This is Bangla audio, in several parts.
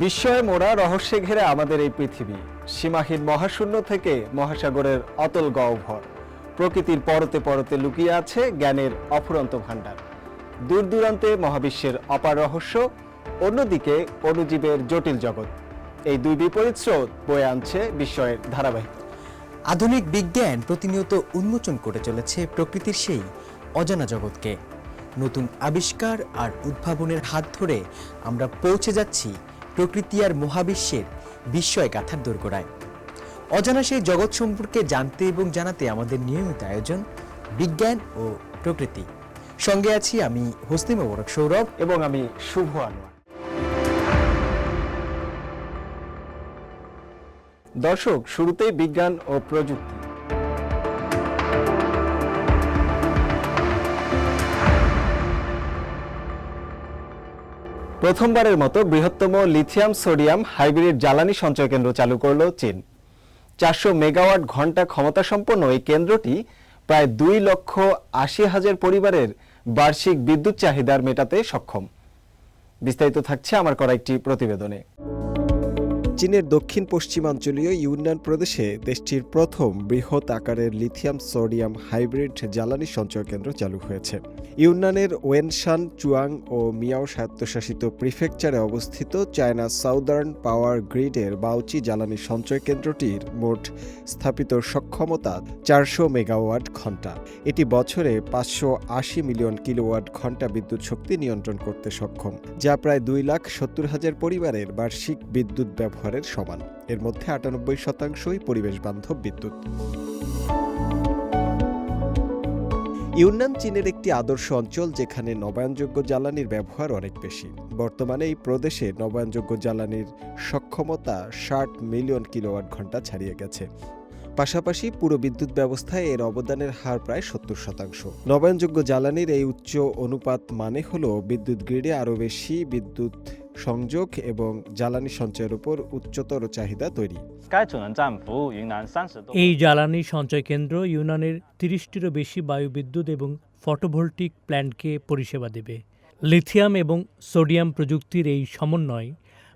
বিস্ময়ে মোড়া রহস্যে ঘেরা আমাদের এই পৃথিবী। সীমাহীন মহাশূন্য থেকে মহাসাগরের অতল গহ্বর। প্রকৃতির পরতে পরতে লুকিয়ে আছে জ্ঞানের অফুরন্ত ভাণ্ডার। দূর দূরান্তে মহাবিশ্বের অপার রহস্য, অন্যদিকে অণুজীবের জটিল জগৎ। এই দুই বিপরীত স্রোত বয়ে আনছে বিস্ময়ের ধারাবাহিক। আধুনিক বিজ্ঞান প্রতিনিয়ত উন্মোচন করে চলেছে প্রকৃতির সেই অজানা জগৎকে। নতুন আবিষ্কার আর উদ্ভাবনের হাত ধরে আমরা পৌঁছে যাচ্ছি প্রকৃতি আর মহাবিশ্বের বিস্ময় গাথার দোরগোড়ায়। অজানা সেই জগৎ সম্পর্কে জানতে এবং জানাতে আমাদের নিয়মিত আয়োজন বিজ্ঞান ও প্রকৃতি। সঙ্গে আছি আমি হোসনি মোবারক সৌরভ এবং আমি শুভ আনোয়ার। দর্শক, শুরুতেই বিজ্ঞান ও প্রযুক্তি। প্রথমবারের মতো বৃহত্তম লিথিয়াম সোডিয়াম হাইব্রিড জ্বালানি সঞ্চয় কেন্দ্র চালু করল চীন। চারশো মেগাওয়াট ঘণ্টা ক্ষমতা সম্পন্ন এই কেন্দ্রটি প্রায় দুই লক্ষ আশি হাজার পরিবারের বার্ষিক বিদ্যুৎ চাহিদার মেটাতে সক্ষম। বিস্তারিত থাকছে আমার করা একটি প্রতিবেদনে। চীনের দক্ষিণ পশ্চিমাঞ্চলীয় ইউনান প্রদেশে দেশটির প্রথম বৃহৎ আকারের লিথিয়াম সোডিয়াম হাইব্রিড জ্বালানি সঞ্চয় কেন্দ্র চালু হয়েছে। ইউনানের ওয়েনশান, চুয়াং ও মিয়াও স্বায়ত্তশাসিত প্রিফেকচারে অবস্থিত চায়না সাউদার্ন পাওয়ার গ্রিডের বাউচি জ্বালানি সঞ্চয় কেন্দ্রটির মোট স্থাপিত সক্ষমতা চারশো মেগাওয়াট ঘণ্টা। এটি বছরে পাঁচশো আশি মিলিয়ন কিলোওয়াট ঘণ্টা বিদ্যুৎ শক্তি নিয়ন্ত্রণ করতে সক্ষম, যা প্রায় দুই লাখ সত্তর হাজার পরিবারের বার্ষিক বিদ্যুৎ ব্যবহারের সমান। এর মধ্যে আটানব্বই শতাংশই পরিবেশ বান্ধব বিদ্যুৎ। ইউনান চীনের একটি আদর্শ অঞ্চল যেখানে নবায়নযোগ্য জ্বালানির ব্যবহার অনেক বেশি। বর্তমানে এই প্রদেশে নবায়নযোগ্য জ্বালানির সক্ষমতা ষাট মিলিয়ন কিলোওয়াট ঘণ্টা ছাড়িয়ে গেছে। পাশাপাশি পুরো বিদ্যুৎ ব্যবস্থায় এর অবদানের হার প্রায় সত্তর শতাংশ। নবায়নযোগ্য জ্বালানির এই উচ্চ অনুপাত মানে হল বিদ্যুৎ গ্রিডে আরও বেশি বিদ্যুৎ সংযোগ এবং জ্বালানি সঞ্চয়ের উপর উচ্চতর চাহিদা তৈরি। এই জ্বালানি সঞ্চয় কেন্দ্র ইউনানের তিরিশটিরও বেশি বায়ুবিদ্যুৎ এবং ফটোভোল্টিক প্ল্যান্টকে পরিষেবা দেবে। লিথিয়াম এবং সোডিয়াম প্রযুক্তির এই সমন্বয়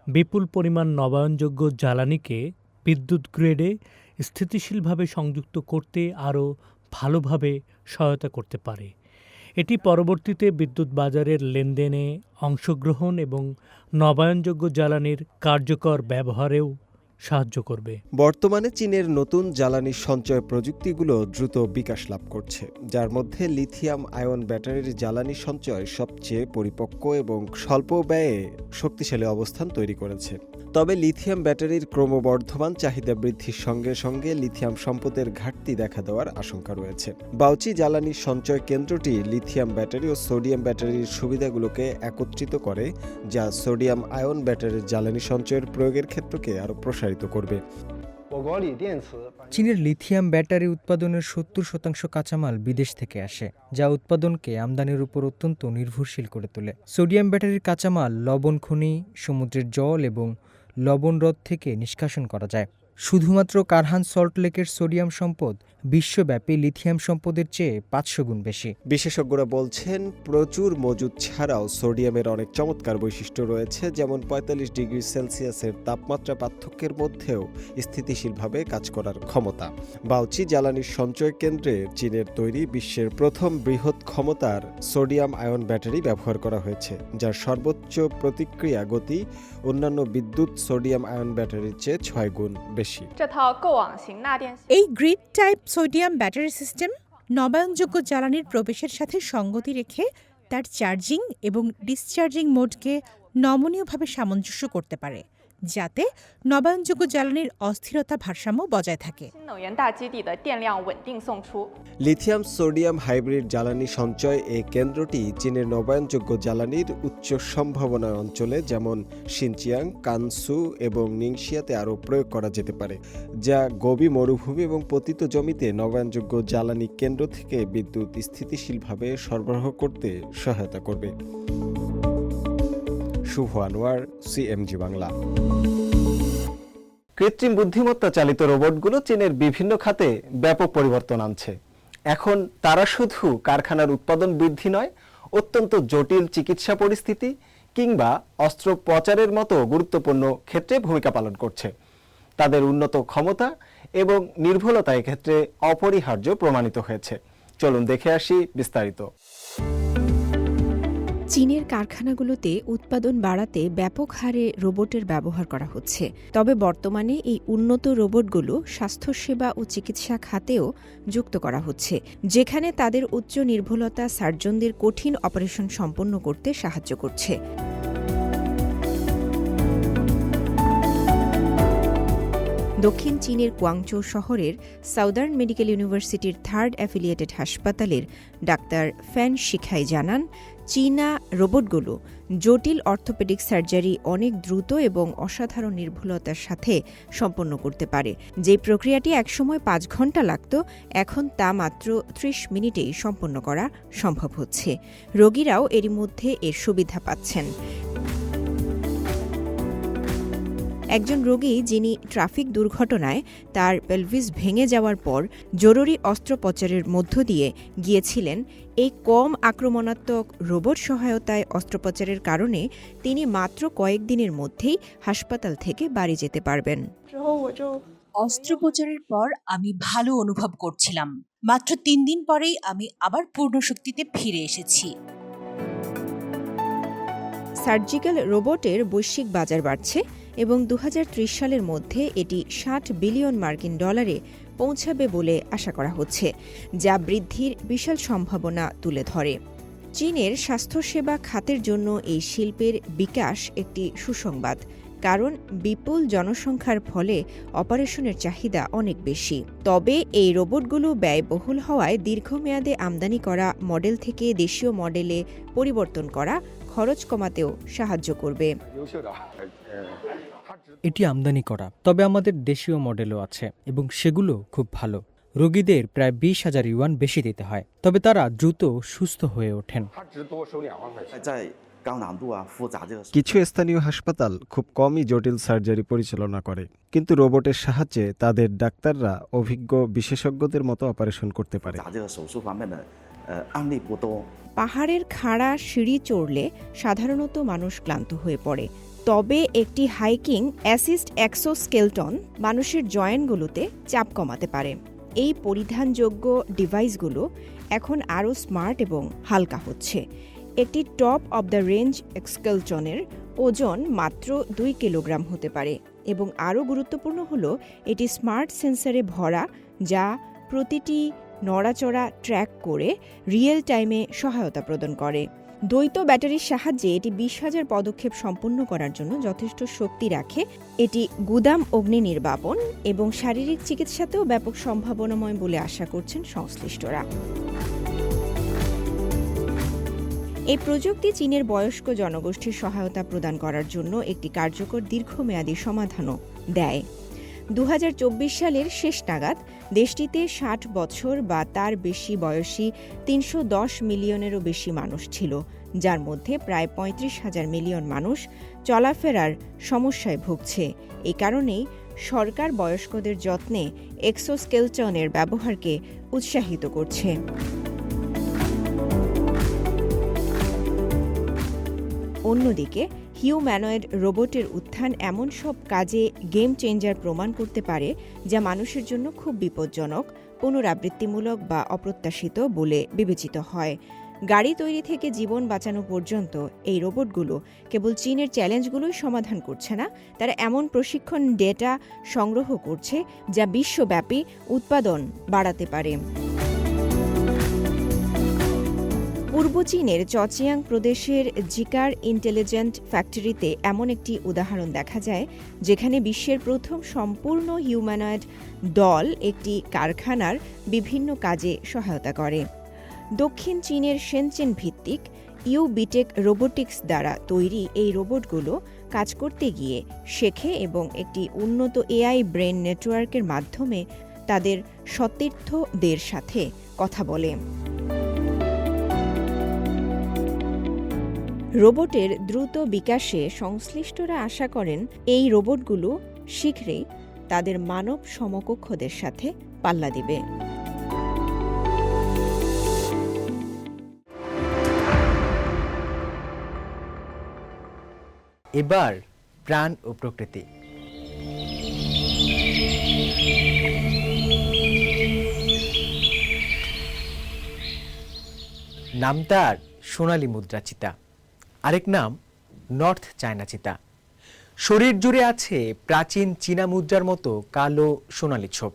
বিপুল পরিমাণ নবায়নযোগ্য জ্বালানিকে বিদ্যুৎ গ্রেডে স্থিতিশীলভাবে সংযুক্ত করতে আরও ভালোভাবে সহায়তা করতে পারে। এটি পরবর্তীতে বিদ্যুৎ বাজারের লেনদেনে অংশগ্রহণ এবং নবায়নযোগ্য জ্বালানির কার্যকর ব্যবহারেও সাহায্য করবে। বর্তমানে চীনের নতুন জ্বালানি সঞ্চয় প্রযুক্তিগুলো দ্রুত বিকাশ লাভ করছে, যার মধ্যে লিথিয়াম আয়ন ব্যাটারির জ্বালানি সঞ্চয় সবচেয়ে পরিপক্ক এবং স্বল্প ব্যয়ে শক্তিশালী অবস্থান তৈরি করেছে। তবে লিথিয়াম ব্যাটারির ক্রমবর্ধমান চাহিদা বৃদ্ধির সঙ্গে সঙ্গে লিথিয়াম সম্পদের ঘাটতি দেখা দেওয়ার আশঙ্কা রয়েছে। বাউচি জ্বালানি সঞ্চয় কেন্দ্রটি লিথিয়াম ব্যাটারি ও সোডিয়াম ব্যাটারির সুবিধাগুলোকে একত্রিত করে, যা সোডিয়াম আয়ন ব্যাটারির জ্বালানি সঞ্চয়ের প্রয়োগের ক্ষেত্রকে আরও প্রসারিত প্রসারিত করবে। চীনের লিথিয়াম ব্যাটারি উৎপাদনের সত্তর শতাংশ কাঁচামাল বিদেশ থেকে আসে, যা উৎপাদনকে আমদানির উপর অত্যন্ত নির্ভরশীল করে তোলে। সোডিয়াম ব্যাটারির কাঁচামাল লবণ খনি, সমুদ্রের জল এবং লবণ হ্রদ থেকে নিষ্কাশন করা যায়। শুধুমাত্র কারহান সল্ট লেকের সোডিয়াম সম্পদ, বিশ্বব্যাপী লিথিয়াম সম্পদের চেয়ে পাঁচশো গুণ বেশি। বিশেষজ্ঞরা বলছেন, প্রচুর মজুদ ছাড়াও সোডিয়ামের অনেক চমৎকার বৈশিষ্ট্য রয়েছে, যেমন পঁয়তাল্লিশ ডিগ্রি সেলসিয়াসের তাপমাত্রা পার্থক্যের মধ্যেও স্থিতিশীলভাবে কাজ করার ক্ষমতা। বাউচি জ্বালানির সঞ্চয় কেন্দ্রে চীনের তৈরি বিশ্বের প্রথম বৃহৎ ক্ষমতার সোডিয়াম আয়ন ব্যাটারি ব্যবহার করা হয়েছে, যার সর্বোচ্চ প্রতিক্রিয়া গতি অন্যান্য বিদ্যুৎ সোডিয়াম আয়ন ব্যাটারির চেয়ে ছয় গুণ বেশি। বেশি। এই grid type sodium battery system নবায়নযোগ্য জ্বালানির প্রবেশের সাথে সঙ্গতি রেখে তার চার্জিং এবং ডিসচার্জিং মোডকে নমনীয়ভাবে সামঞ্জস্য করতে পারে। যাতে নবায়নযোগ্য জ্বালানির অস্থিরতা ভারসাম্য বজায় থাকে। লিথিয়াম সোডিয়াম হাইব্রিড জ্বালানি সঞ্চয় এই কেন্দ্রটি চীনের নবায়নযোগ্য জ্বালানির উচ্চ সম্ভাবনা অঞ্চলে যেমন সিনচিয়াং কানসু এবং নিংশিয়াতে আরও প্রয়োগ করা যেতে পারে যা গবি মরুভূমি এবং পতিত জমিতে নবায়নযোগ্য জ্বালানি কেন্দ্র থেকে বিদ্যুৎ স্থিতিশীলভাবে সরবরাহ করতে সহায়তা করবে শুভ আনোয়ার সিএমজি বাংলা। কৃত্রিম বুদ্ধিমত্তা চালিত রোবটগুলো চীনের বিভিন্ন খাতে ব্যাপক পরিবর্তন আনছে। এখন তারা শুধু কারখানার উৎপাদন বৃদ্ধি নয়, অত্যন্ত জটিল চিকিৎসা পরিস্থিতি কিংবা অস্ত্রোপচারের মতো গুরুত্বপূর্ণ ক্ষেত্রে ভূমিকা পালন করছে। তাদের উন্নত ক্ষমতা এবং নির্ভুলতা এক্ষেত্রে অপরিহার্য প্রমাণিত হয়েছে। চলুন দেখে আসি বিস্তারিত। চীনের কারখানাগুলোতে উৎপাদন বাড়াতে ব্যাপক হারে রোবটের ব্যবহার করা হচ্ছে। তবে বর্তমানে এই উন্নত রোবটগুলো স্বাস্থ্যসেবা ও চিকিৎসা খাতেও যুক্ত করা হচ্ছে, যেখানে তাদের উচ্চ নির্ভুলতা সার্জনদের কঠিন অপারেশন সম্পন্ন করতে সাহায্য করছে। দক্ষিণ চীনের কুয়াংচৌ শহরের সাউদার্ন মেডিকেল ইউনিভার্সিটির থার্ড অ্যাফিলিয়েটেড হাসপাতালের ডাক্তার ফ্যান শিখাই জানান চীনা রোবটগুলো জটিল অর্থোপেডিক সার্জারি অনেক দ্রুত এবং অসাধারণ নির্ভুলতার সাথে সম্পন্ন করতে পারে। যে প্রক্রিয়াটি একসময় পাঁচ ঘণ্টা লাগত, এখন তা মাত্র ত্রিশ মিনিটেই সম্পন্ন করা সম্ভব হচ্ছে। রোগীরাও এরই মধ্যে এর সুবিধা পাচ্ছেন। একজন রোগী যিনি ট্রাফিক দুর্ঘটনায় তার পেলভিস ভেঙে যাওয়ার পর জরুরি অস্ত্রোপচারের মধ্য দিয়ে গিয়েছিলেন এই কম আক্রমণাত্মক রোবট সহায়তায় অস্ত্রোপচারের কারণে তিনি মাত্র কয়েকদিনের মধ্যেই হাসপাতাল থেকে বাড়ি যেতে পারবেন। অস্ত্রোপচারের পর আমি ভালো অনুভব করছিলাম। মাত্র তিন দিন পরেই আমি আবার পূর্ণ শক্তিতে ফিরে এসেছি। সার্জিক্যাল রোবটের বৈশ্বিক বাজার বাড়ছে। এবং দু হাজার ত্রিশ সালের মধ্যে এটি ষাট বিলিয়ন মার্কিন ডলারে পৌঁছাবে বলে আশা করা হচ্ছে, যা বৃদ্ধির বিশাল সম্ভাবনা তুলে ধরে। চীনের স্বাস্থ্যসেবা খাতের জন্য এই শিল্পের বিকাশ একটি সুসংবাদ, কারণ বিপুল জনসংখ্যার ফলে অপারেশনের চাহিদা অনেক বেশি। তবে এই রোবটগুলো ব্যয়বহুল হওয়ায় দীর্ঘমেয়াদে আমদানি করা মডেল থেকে দেশীয় মডেলে পরিবর্তন করা খরচ কমাতেও সাহায্য করবে। এটি আমদানি করা তবে আমাদের দেশীয় মডেলও আছে এবং সেগুলো খুব ভালো। রোগীদের প্রায় বিশ হাজার ইউয়ান বেশি দিতে হয় তবে তারা দ্রুত সুস্থ হয়ে ওঠেন। কিছু স্থানীয় হাসপাতাল খুব কমই জটিল সার্জারি পরিচালনা করে কিন্তু রোবটের সাহায্যে তাদের ডাক্তাররা অভিজ্ঞ বিশেষজ্ঞদের মতো অপারেশন করতে পারে। পাহাড়ের খাড়া সিঁড়ি চড়লে সাধারণত মানুষ ক্লান্ত হয়ে পড়ে। তবে একটি হাইকিং অ্যাসিস্ট অ্যাক্সোস্কেলটন মানুষের জয়েন্টগুলোতে চাপ কমাতে পারে। এই পরিধানযোগ্য ডিভাইসগুলো এখন আরও স্মার্ট এবং হালকা হচ্ছে। একটি টপ অব দ্য রেঞ্জ এক্সকেলটনের ওজন মাত্র দুই কিলোগ্রাম হতে পারে এবং আরও গুরুত্বপূর্ণ হল, এটি স্মার্ট সেন্সারে ভরা যা প্রতিটি নড়াচড়া ট্র্যাক করে রিয়েল টাইমে সহায়তা প্রদান করে। দ্বৈত ব্যাটারির সাহায্যে এটি বিশ হাজার পদক্ষেপ সম্পন্ন করার জন্য যথেষ্ট শক্তি রাখে। এটি গুদাম অগ্নি নির্বাপন এবং শারীরিক চিকিৎসাতেও ব্যাপক সম্ভাবনাময় বলে আশা করছেন সংশ্লিষ্টরা। এই প্রযুক্তি চীনের বয়স্ক জনগোষ্ঠীর সহায়তা প্রদান করার জন্য একটি কার্যকর দীর্ঘমেয়াদী সমাধানও দেয়। দু হাজার চব্বিশ সালের শেষ নাগাদ দেশটিতে ষাট বছর বা তার বেশি বয়সী তিনশো দশ মিলিয়নেরও বেশি মানুষ ছিল, যার মধ্যে প্রায় পঁয়ত্রিশ হাজার মিলিয়ন মানুষ চলাফেরার সমস্যায় ভুগছে। এই কারণেই সরকার বয়স্কদের যত্নে এক্সোস্কেলটনের ব্যবহারকে উৎসাহিত করছে। অন্যদিকে হিউম্যানয়েড রোবটের উত্থান এমন সব কাজে গেম চেঞ্জার প্রমাণ করতে পারে, যা মানুষের জন্য খুব বিপজ্জনক, পুনরাবৃত্তিমূলক বা অপ্রত্যাশিত বলে বিবেচিত হয়। গাড়ি তৈরি থেকে জীবন বাঁচানো পর্যন্ত এই রোবটগুলো কেবল চীনের চ্যালেঞ্জগুলোই সমাধান করছে না, তারা এমন প্রশিক্ষণ ডেটা সংগ্রহ করছে যা বিশ্বব্যাপী উৎপাদন বাড়াতে পারে। পূর্ব চীনের চচিয়াং প্রদেশের জিকার ইন্টেলিজেন্ট ফ্যাক্টরিতে এমন একটি উদাহরণ দেখা যায়, যেখানে বিশ্বের প্রথম সম্পূর্ণ হিউম্যানয়েড দল একটি কারখানার বিভিন্ন কাজে সহায়তা করে। দক্ষিণ চীনের সেনচেন ভিত্তিক ইউবিটেক রোবোটিক্স দ্বারা তৈরি এই রোবটগুলো কাজ করতে গিয়ে শেখে এবং একটি উন্নত এআই ব্রেন নেটওয়ার্কের মাধ্যমে তাদের সতীর্থদের সাথে কথা বলে। রোবটের দ্রুত বিকাশে সংশ্লিষ্টরা আশা করেন এই রোবটগুলো শীঘ্রই তাদের মানব সমকক্ষদের সাথে পাল্লা দিবে। এবার প্রাণ ও প্রকৃতি। নাম তার সোনালী মুদ্রা চিতা আরেক নাম নর্থ চায়না চিতা। শরীর জুড়ে আছে প্রাচীন চীনা মুদ্রার মতো কালো সোনালি ছোপ।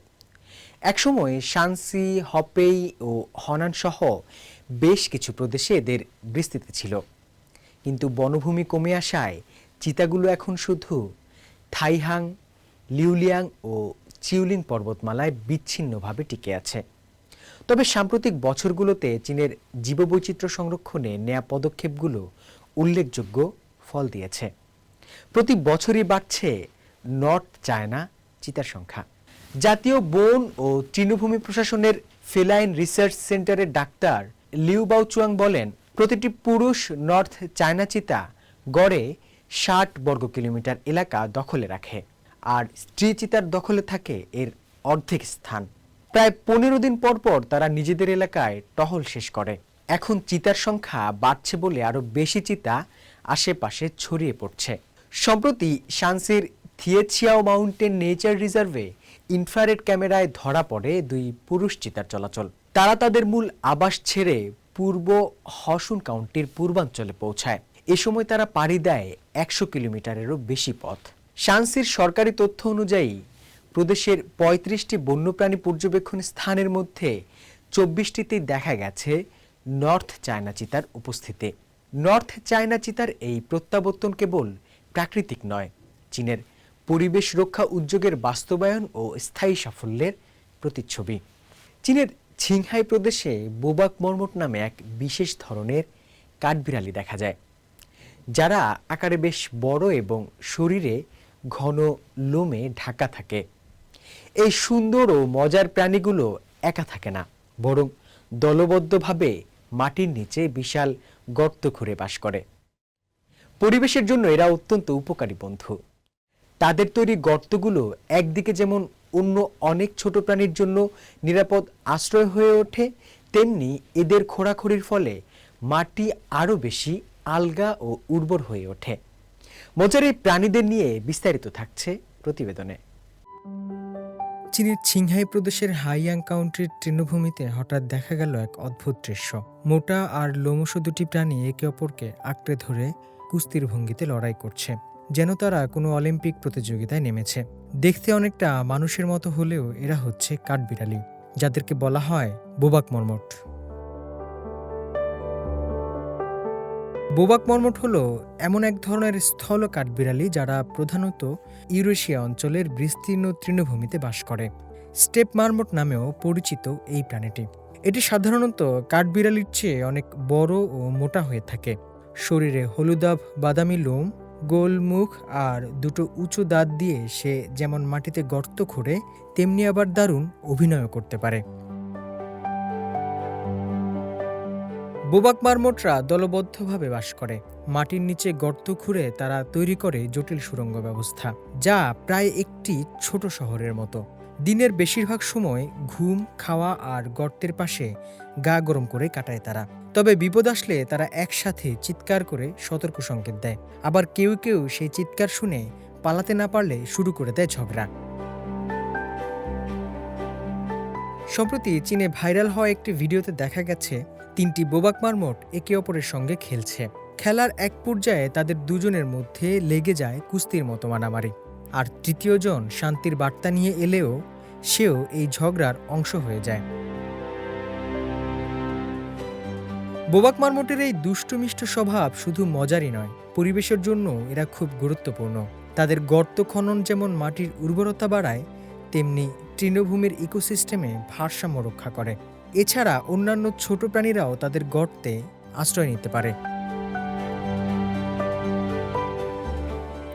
একসময় শানসি হপেই ও হনান সহ বেশ কিছু প্রদেশে এদের বিস্তৃতি ছিল। কিন্তু বনভূমি কমে আসায় চিতাগুলো এখন শুধু থাইহাং, লিউলিয়াং ও চিউলিং পর্বতমালায় বিচ্ছিন্নভাবে টিকে আছে। তবে সাম্প্রতিক বছরগুলোতে চীনের জীববৈচিত্র্য সংরক্ষণে নেয়া পদক্ষেপগুলো উল্লেখযোগ্য ফল দিয়েছে। প্রতি বছরই বাড়ছে নর্থ চায়না চিতার সংখ্যা। জাতীয় বন ও তৃণভূমি প্রশাসনের ফেলাইন রিসার্চ সেন্টারের ডাক্তার লিউ বাউচুয়াং বলেন, প্রতিটি পুরুষ নর্থ চায়না চিতা গড়ে ষাট বর্গ কিলোমিটার এলাকা দখলে রাখে আর স্ত্রী চিতার দখলে থাকে এর অর্ধেক স্থান। প্রায় পনেরো দিন পর পর তারা নিজেদের এলাকায় টহল শেষ করে। এখন চিতার সংখ্যা বাড়ছে বলে আরও বেশি চিতা আশেপাশে ছড়িয়ে পড়ছে। সম্প্রতি শানসির থিয়েছিয়াও মাউন্টেন নেচার রিজার্ভে ইনফ্রারেড ক্যামেরায় ধরা পড়ে দুই পুরুষ চিতার চলাচল। তারা তাদের মূল আবাস ছেড়ে পূর্ব হসুন কাউন্টির পূর্বাঞ্চলে পৌঁছায়। এ সময় তারা পাড়ি দেয় একশো কিলোমিটারেরও বেশি পথ। শানসির সরকারি তথ্য অনুযায়ী, প্রদেশের পঁয়ত্রিশটি বন্যপ্রাণী পর্যবেক্ষণ স্থানের মধ্যে চব্বিশটিতেই দেখা গেছে নর্থ চায়না চিতার উপস্থিতি। নর্থ চায়না চিতার এই প্রত্যাবর্তন কেবল প্রাকৃতিক নয়, চীনের পরিবেশ রক্ষা উদ্যোগের বাস্তবায়ন ও স্থায়ী সাফল্যের প্রতিচ্ছবি। চীনের ছিংহাই প্রদেশে বোবাক মর্মট নামে এক বিশেষ ধরনের কাঠবিড়ালি দেখা যায়, যারা আকারে বেশ বড় এবং শরীরে ঘন লোমে ঢাকা থাকে। এই সুন্দর ও মজার প্রাণীগুলো একা থাকে না, বরং দলবদ্ধভাবে মাটির নিচে বিশাল গর্ত খুঁড়ে বাস করে। পরিবেশের জন্য এরা অত্যন্ত উপকারী বন্ধু। তাদের তৈরি গর্তগুলো একদিকে যেমন অন্য অনেক ছোট প্রাণীর জন্য নিরাপদ আশ্রয় হয়ে ওঠে, তেমনি এদের খোঁড়াখড়ির ফলে মাটি আরও বেশি আলগা ও উর্বর হয়ে ওঠে। মজার এই প্রাণীদের নিয়ে বিস্তারিত থাকছে প্রতিবেদনে। চীনের ছিংহাই প্রদেশের হাইয়াং কাউন্টির তৃণভূমিতে হঠাৎ দেখা গেল এক অদ্ভুত দৃশ্য। মোটা আর লোমশ দুটি প্রাণী একে অপরকে আঁকড়ে ধরে কুস্তির ভঙ্গিতে লড়াই করছে, যেন তারা কোনো অলিম্পিক প্রতিযোগিতায় নেমেছে। দেখতে অনেকটা মানুষের মতো হলেও এরা হচ্ছে কাঠবিড়ালি, যাদেরকে বলা হয় বোবাক মর্মট। বোবাক মর্মট হলো এমন এক ধরনের স্থল কাঠবিড়ালি যারা প্রধানত ইউরেশিয়া অঞ্চলের বিস্তীর্ণ তৃণভূমিতে বাস করে। স্টেপ মারমট নামেও পরিচিত এই প্রাণীটি। এটি সাধারণত কাঠবিড়ালির চেয়ে অনেক বড় ও মোটা হয়ে থাকে। শরীরে হলুদাভ বাদামি লোম, গোল মুখ আর দুটো উঁচু দাঁত দিয়ে সে যেমন মাটিতে গর্ত খুঁড়ে, তেমনি আবার দারুণ অভিনয় করতে পারে। বোবাক মারমোটরা দলবদ্ধভাবে বাস করে। মাটির নিচে গর্ত খুঁড়ে তারা তৈরি করে জটিল সুড়ঙ্গ ব্যবস্থা, যা প্রায় একটি ছোট শহরের মতো। দিনের বেশিরভাগ সময় ঘুম, খাওয়া আর গর্তের পাশে গা গরম করে কাটায় তারা। তবে বিপদ আসলে তারা একসাথে চিৎকার করে সতর্ক সংকেত দেয়। আবার কেউ কেউ সেই চিৎকার শুনে পালাতে না পারলে শুরু করে দেয় ঝগড়া। সম্প্রতি চীনে ভাইরাল হওয়া একটি ভিডিওতে দেখা গেছে, তিনটি বোবাক মারমট একে অপরের সঙ্গে খেলছে। খেলার এক পর্যায়ে তাদের দুজনের মধ্যে লেগে যায় কুস্তির মতো মারামারি। আর তৃতীয়জন শান্তির বার্তা নিয়ে এলেও সেও এই ঝগড়ার অংশ হয়ে যায়। বোবাক মারমটের এই দুষ্টমিষ্ট স্বভাব শুধু মজারই নয়, পরিবেশের জন্য এরা খুব গুরুত্বপূর্ণ। তাদের গর্ত খনন যেমন মাটির উর্বরতা বাড়ায়, তেমনি তৃণভূমির ইকোসিস্টেমে ভারসাম্য রক্ষা করে। এছাড়া অন্যান্য ছোট প্রাণীরাও তাদের গর্তে আশ্রয় নিতে পারে।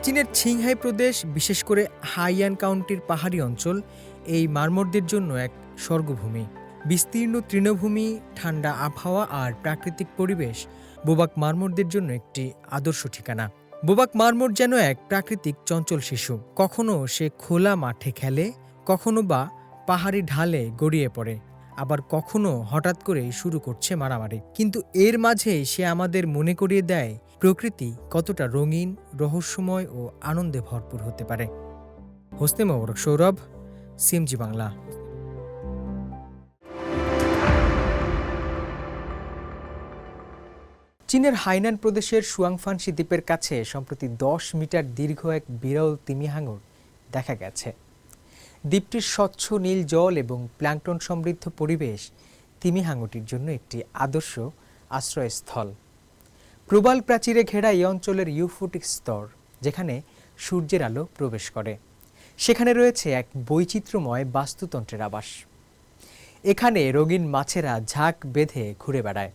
চীনের ছিংহাই প্রদেশ, বিশেষ করে হাইয়ান কাউন্টির পাহাড়ি অঞ্চল, এই মারমরদের জন্য এক স্বর্গভূমি। বিস্তীর্ণ তৃণভূমি, ঠান্ডা আবহাওয়া আর প্রাকৃতিক পরিবেশ বোবাক মারমরদের জন্য একটি আদর্শ ঠিকানা। বোবাক মারমর যেন এক প্রাকৃতিক চঞ্চল শিশু। কখনো সে খোলা মাঠে খেলে, কখনো বা পাহাড়ি ঢালে গড়িয়ে পড়ে। আবার কখনো হঠাৎ করে শুরু করছে মারামারি। কিন্তু এর মাঝে সে আমাদের মনে করিয়ে দেয় প্রকৃতি কতটা রঙিন, রহস্যময় ও আনন্দে ভরপুর হতে পারে। হোসনে মোবারক, সৌরভ, সিএমজি বাংলা। চীনের হাইনান প্রদেশের সুয়াংফানসি দ্বীপের কাছে সম্প্রতি দশ মিটার দীর্ঘ এক বিরল তিমি হাঙর দেখা গেছে। দ্বীপটির স্বচ্ছ নীল জল এবং প্ল্যাঙ্কটন সমৃদ্ধ পরিবেশ তিমিহাঙরটির জন্য একটি আদর্শ আশ্রয়স্থল। প্রবাল প্রাচীরে ঘেরা এই অঞ্চলের ইউফোটিক স্তর, যেখানে সূর্যের আলো প্রবেশ করে। সেখানে রয়েছে এক বৈচিত্র্যময় বাস্তুতন্ত্রের আবাস। এখানে রঙিন মাছেরা ঝাঁক বেঁধে ঘুরে বেড়ায়।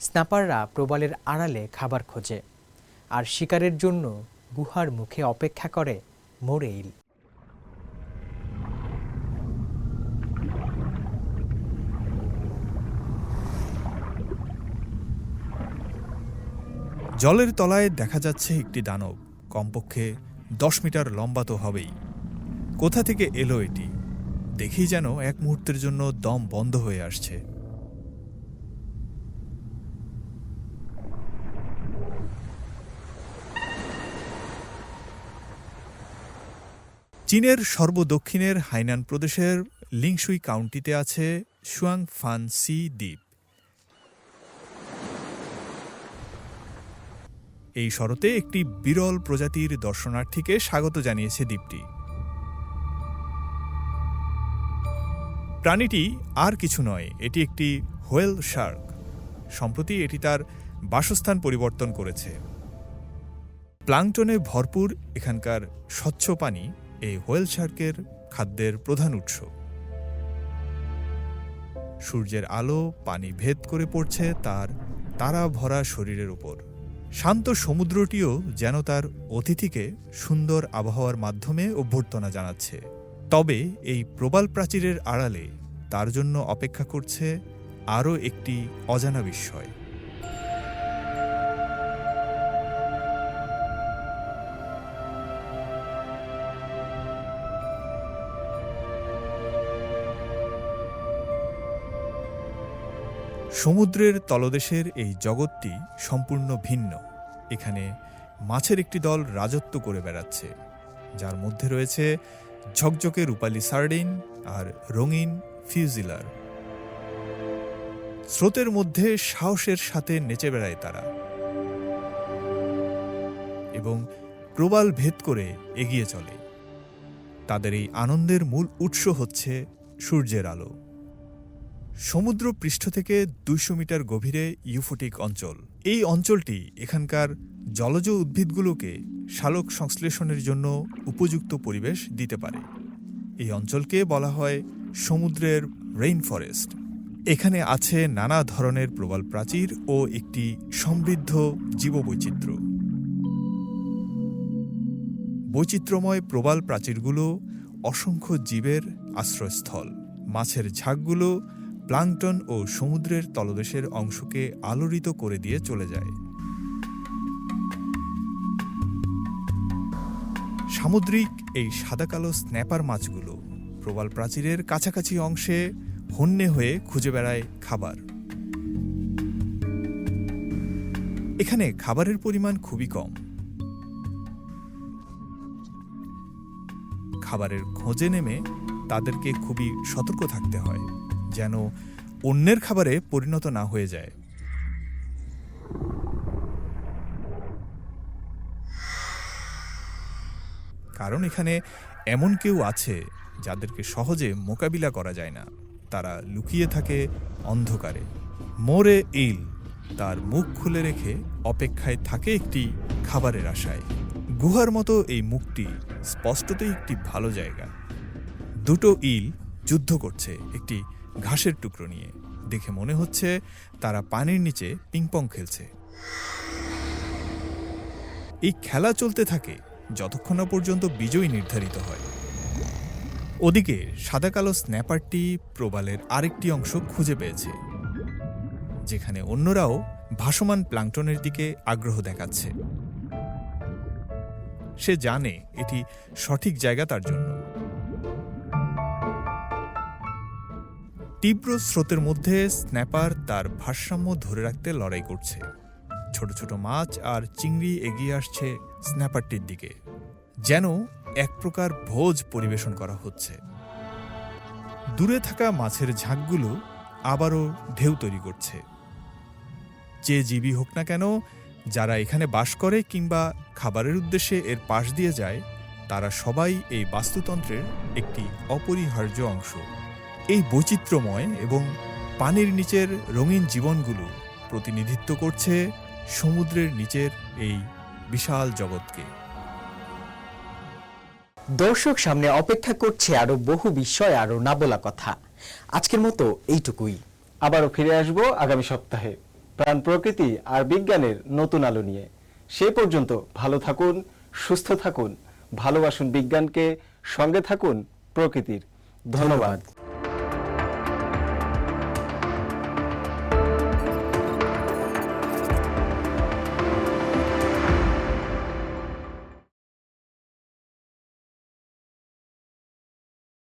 স্নাপাররা প্রবালের আড়ালে খাবার খোঁজে, আর শিকারের জন্য গুহার মুখে অপেক্ষা করে মোরেইল জলের তলায় দেখা যাচ্ছে একটি দানব। কমপক্ষে দশ মিটার লম্বা তো হবেই। কোথা থেকে এলো এটি? দেখি যেন এক মুহূর্তের জন্য দম বন্ধ হয়ে আসছে। চীনের সর্বদক্ষিণের হাইনান প্রদেশের লিংসুই কাউন্টিতে আছে সুয়াং ফান সি দ্বীপ। এই শরতে একটি বিরল প্রজাতির দর্শনার্থীকে স্বাগত জানিয়েছে দ্বীপটি। প্রাণীটি আর কিছু নয়, এটি একটি হোয়েল শার্ক। সম্প্রতি এটি তার বাসস্থান পরিবর্তন করেছে। প্লাংটনে ভরপুর এখানকার স্বচ্ছ পানি এই হোয়েল শার্কের খাদ্যের প্রধান উৎস। সূর্যের আলো পানি ভেদ করে পড়ছে তার তারা ভরা শরীরের উপর। শান্ত সমুদ্রটিও যেন তার অতিথিকে সুন্দর আবহাওয়ার মাধ্যমে অভ্যর্থনা জানাচ্ছে। তবে এই প্রবাল প্রাচীরের আড়ালে তার জন্য অপেক্ষা করছে আরও একটি অজানা বিস্ময় সমুদ্রের তলদেশের এই জগৎটি সম্পূর্ণ ভিন্ন। এখানে মাছের একটি দল রাজত্ব করে বেড়াচ্ছে। যার মধ্যে রয়েছে ঝকঝকে রূপালি সার্ডিন আর রঙিন ফিউজিলার। স্রোতের মধ্যে সাহসের সাথে নেচে বেড়ায় তারা। এবং প্রবাল ভেদ করে এগিয়ে চলে। তাদের এই আনন্দের মূল উৎস হচ্ছে সূর্যের আলো। সমুদ্র পৃষ্ঠ থেকে দুইশো মিটার গভীরে ইউফোটিক অঞ্চল। এই অঞ্চলটি এখানকার জলজ উদ্ভিদগুলোকে শালক সংশ্লেষণের জন্য উপযুক্ত পরিবেশ দিতে পারে। এই অঞ্চলকে বলা হয় সমুদ্রের রেইন ফরেস্ট এখানে আছে নানা ধরনের প্রবাল প্রাচীর ও একটি সমৃদ্ধ জীববৈচিত্র্য। বৈচিত্র্যময় প্রবাল প্রাচীরগুলো অসংখ্য জীবের আশ্রয়স্থল। মাছের ঝাঁকগুলো প্লাংটন ও সমুদ্রের তলদেশের অংশকে আলোড়িত করে দিয়ে চলে যায়। সামুদ্রিক এই সাদাকালো স্ন্যাপার মাছগুলো প্রবাল প্রাচীরের কাছাকাছি অংশে হন্যে হয়ে খুঁজে বেড়ায় খাবার। এখানে খাবারের পরিমাণ খুবই কম। খাবারের খোঁজে নেমে তাদেরকে খুবই সতর্ক থাকতে হয়। যেন অন্যের খাবারে পরিণত না হয়ে যায়। কারণ এখানে এমন কেউ আছে যাদেরকে সহজে মোকাবিলা করা যায় না। তারা লুকিয়ে থাকে অন্ধকারে। মোরে ইল তার মুখ খুলে রেখে অপেক্ষায় থাকে একটি খাবারের আশায়। গুহার মতো এই মুখটি স্পষ্টতই একটি ভালো জায়গা। দুটো ইল যুদ্ধ করছে, একটি ঘাসের টুকরো নিয়ে। দেখে মনে হচ্ছে তারা পানির নিচে পিংপং খেলছে। এই খেলা চলতে থাকে যতক্ষণ না পর্যন্ত বিজয়ী নির্ধারিত হয়। ওদিকে সাদা কালো স্ন্যাপারটি প্রবালের আরেকটি অংশ খুঁজে পেয়েছে, যেখানে অন্যরাও ভাসমান প্লাংটনের দিকে আগ্রহ দেখাচ্ছে। সে জানে এটি সঠিক জায়গা তার জন্য। তীব্র স্রোতের মধ্যে স্ন্যাপার তার ভারসাম্য ধরে রাখতে লড়াই করছে। ছোট ছোট মাছ আর চিংড়ি এগিয়ে আসছে স্ন্যাপারটির দিকে। যেন এক প্রকার ভোজ পরিবেশন করা হচ্ছে। দূরে থাকা মাছের ঝাঁকগুলো আবারও ঢেউ তৈরি করছে। যে জীবী হোক না কেন, যারা এখানে বাস করে কিংবা খাবারের উদ্দেশ্যে এর পাশ দিয়ে যায়, তারা সবাই এই বাস্তুতন্ত্রের একটি অপরিহার্য অংশ। এই বৈচিত্র্যময় এবং পানির নিচের রঙিন জীবনগুলো প্রতিনিধিত্ব করছে সমুদ্রের নিচের এই বিশাল জগৎকে। দর্শক, সামনে অপেক্ষা করছে আরও বহু বিষয়, আরও না বলা কথা। আজকের মতো এইটুকুই। আবারও ফিরে আসব আগামী সপ্তাহে। প্রাণ প্রকৃতি আর বিজ্ঞানের নতুন আলো নিয়ে। সে পর্যন্ত ভালো থাকুন, সুস্থ থাকুন, ভালোবাসুন বিজ্ঞানকে, সঙ্গে থাকুন প্রকৃতির। ধন্যবাদ।